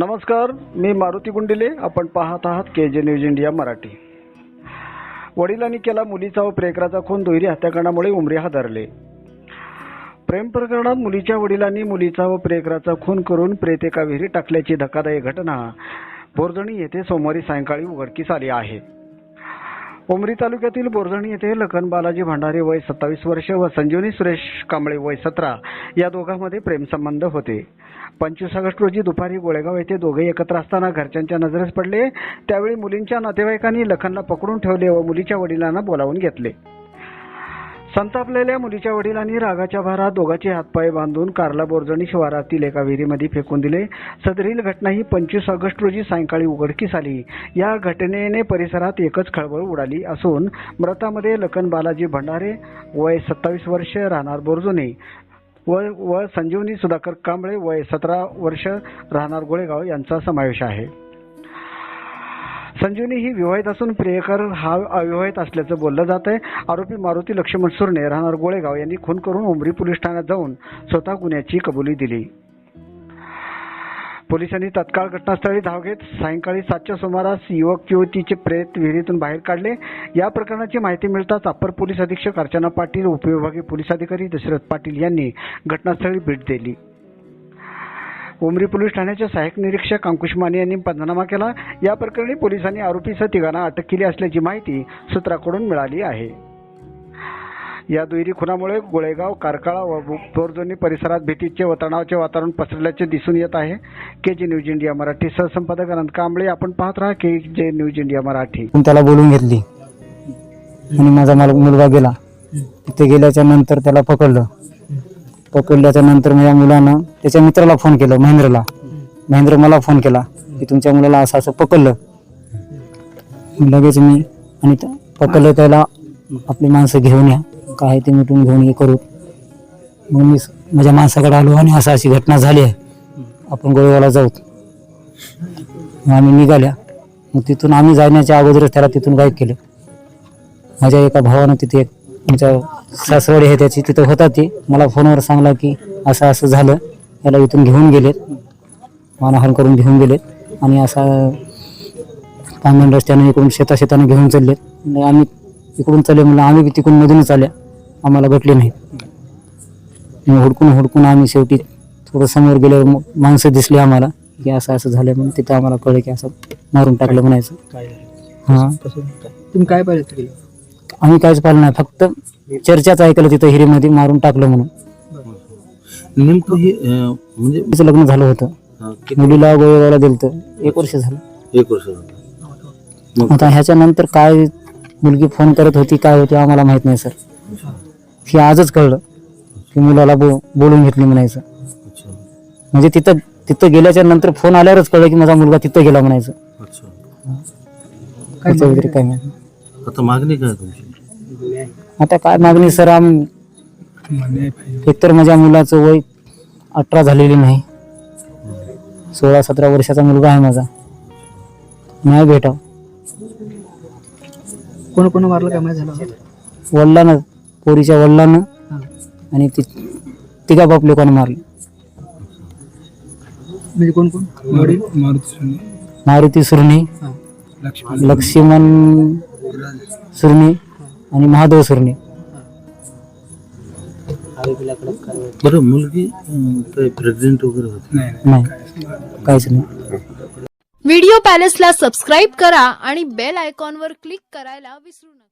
नमस्कार मी मारुती गुंडिले. आपण पाहत आहात के जे न्यूज इंडिया मराठी. वडिलांनी केला मुलीचा व प्रेकराचा खून दुहेरी हत्याकांडामुळे उमरी हादरले. प्रेम प्रकरणात मुलीच्या वडिलांनी मुलीचा व प्रेकराचा खून करून प्रेत एका टाकल्याची धक्कादायक घटना बोरजणी येथे सोमवारी सायंकाळी उघडकीस आली आहे. उमरी तालुक्यातील बोरजणी येथे लखन बालाजी भंडारे वय सत्तावीस वर्ष व संजीवनी सुरेश कांबळे वय सतरा या दोघांमध्ये प्रेमसंबंध होते. पंचवीस ऑगस्ट रोजी दुपारी गोळेगाव येथे दोघे एकत्र असताना घरच्यांच्या नजरेस पडले. त्यावेळी मुलींच्या नातेवाईकांनी लखनला पकडून ठेवले व मुलीच्या वडिलांना बोलावून घेतले. संतापलेल्या मुलीच्या वडिलांनी रागाच्या भारात दोघांचे हातपाय बांधून कारला बोरजणी शिवारातील एका विहिरीमध्ये फेकून दिले. सदरील घटना ही पंचवीस ऑगस्ट रोजी सायंकाळी उघडकीस आली. या घटनेने परिसरात एकच खळबळ उडाली असून मृतामध्ये लखन बालाजी भंडारे वय सत्तावीस वर्ष राहणार बोरजुने. व व संजीवनी सुधाकर कांबळे वय सतरा वर्ष राहणार गोळेगाव यांचा समावेश आहे. संजीवनी ही विवाहित असून प्रियकर हा अविवाहित असल्याचं बोललं जात आहे आरोपी मारुती लक्ष्मण सुरणे राहणार गोळेगाव यांनी खून करून उमरी पोलीस ठाण्यात जाऊन स्वतः गुन्ह्याची कबुली दिली. पोलिसांनी तत्काळ घटनास्थळी धाव घेत सायंकाळी सातच्या सुमारास युवक युवतीचे प्रेत विहिरीतून बाहेर काढले. या प्रकरणाची माहिती मिळताच अप्पर पोलीस अधीक्षक अर्चना पाटील उपविभागीय पोलीस अधिकारी दशरथ पाटील यांनी घटनास्थळी भेट दिली. उमरी पोलीस ठाण्याचे सहाय्यक निरीक्षक अंकुश माने यांनी पंचनामा केला. या प्रकरणी पोलिसांनी आरोपीसह तिघांना अटक केली असल्याची माहिती सूत्राकडून मिळाली आहे. या दुहेरी खुनामुळे गोळेगाव कारकाळा व बोरजोनी परिसरात भीतीचे व तणावाचे वातावरण पसरल्याचे दिसून येत आहे. K J news India Marathi सहसंपादक Anant Kamble आपण पाहत राहा के जे न्यूज इंडिया मराठी. पण त्याला बोलून घेतली. आणि माझा मला मुलगा गेला. तिथे गेल्याच्यानंतर त्याला पकडलं. पकडल्याच्या नंतर माझ्या मुलानं त्याच्या मित्राला फोन केला महेंद्रला. महेंद्र मला फोन केला की तुमच्या मुलाला असं असं पकडलं. लगेच मी आणि त्या- पकडलं त्याला. आपली माणसं घेऊन या. काय ते मिटून घेऊन हे करू. मग मी माझ्या माणसाकडे आलो आणि असं अशी घटना झाली आहे. आपण गोळेवाला जाऊ मग आम्ही निघाल्या. मग तिथून आम्ही जाण्याच्या अगोदरच त्याला तिथून गायब केलं. माझ्या एका भावानं तिथे एक आमच्या सासवडी आहे त्याची तिथं होता ती. मला फोनवर सांगला की असं असं झालं. याला इथून घेऊन गेलेत. मानहान करून घेऊन गेलेत. आणि असा पांगण रस्त्यानं इकडून शेता शेतानं घेऊन चाललेत. म्हणजे आम्ही इकडून चालले म्हणलं आम्ही तिकडून मधूनच आल्या. आम्हाला भेटले नाहीत. मग हुडकून हुडकून आम्ही शेवटी थोडं समोर गेल्यावर मग माणसं दिसली आम्हाला की असं असं झालं म्हणून तिथं आम्हाला कळलं की असं मारून टाकलं म्हणायचं. हां. तुम्ही काय पाहिजे केलं आम्ही काहीच पाहिलं नाही फक्त चर्चाच ऐकलं तिथं हिरीमध्ये मारून टाकलं म्हणून. नेमकं हे अं, म्हणजे तिचं लग्न झालं होतं. किती- मुलीला गोळेगावला दिलं तर एक वर्ष झालं. एक वर्ष झालं. आता ह्याच्यानंतर काय मुलगी फोन करत होती काय होती आम्हाला माहीत नाही सर. हे आजच कळलं की मुलाला बो बोलून घेतली म्हणायचं. म्हणजे तिथं तिथं गेल्याच्यानंतर फोन आल्यावरच कळलं की माझा मुलगा तिथं गेला म्हणायचं. त्याच्या नाही. आता मागणी काय तुमची? आता काय मागणी सर आम एकतर माझ्या मुलाचं वय अठरा झालेली नाही. सोळा सतरा वर्षाचा मुलगा आहे माझा. नाही भेटाव. कोण कोण मारलं? काय माहिती झालं? वडिलानं पोरीच्या वडिलानं. आणि ती तिघा बाप लोकांना मारले. म्हणजे कोण कोण? वडील? मारुती सुरणे. लक्ष्मण. सुरणे आणि महादेव सुरणे. बरं मुलगी प्रेग्नेंट वगैरे होती? नाही काहीच नाही. व्हिडिओ पॅलेसला सबस्क्राईब करा आणि बेल आयकॉनवर क्लिक करायला विसरू नका.